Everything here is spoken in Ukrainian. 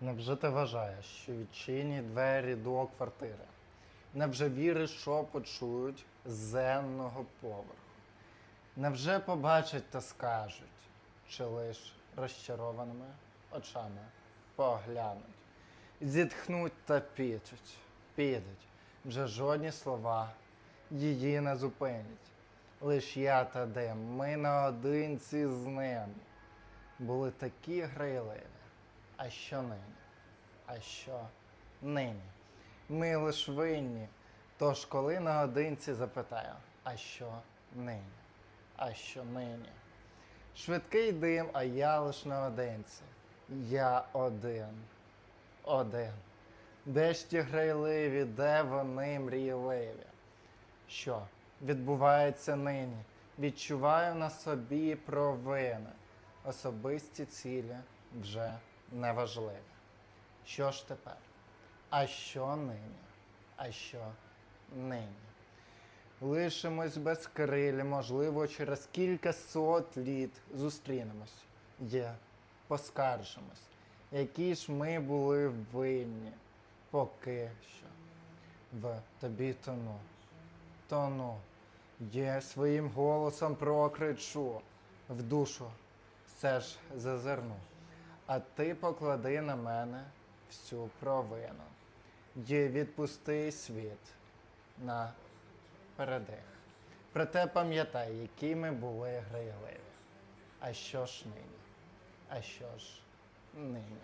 Невже ти вважаєш, що відчинні двері до квартири? Невже віриш, що почують з зенного поверху? Невже побачать та скажуть, чи лиш розчарованими очами поглянуть? Зітхнуть та підуть, підуть, вже жодні слова її не зупинять. Лиш я та дим, ми наодинці з ним були такі грайливі. А що нині? А що нині? Ми лиш винні. Тож коли наодинці запитаю, а що нині? А що нині? Швидкий дим, а я лиш наодинці. Я один. Один. Де ж ті грайливі, де вони мрійливі? Що відбувається нині? Відчуваю на собі провини. Особисті цілі вже неважливі. Що ж тепер? А що нині? А що нині? Лишимось без крилі, можливо, через кілька сот літ зустрінемось. Є, поскаржимось, які ж ми були винні, поки що в тобі тону. Тону, є своїм голосом прокричу, в душу все ж зазирну. А ти поклади на мене всю провину. і відпусти світ на передих. Проте пам'ятай, які ми були грайливі. А що ж нині? А що ж нині?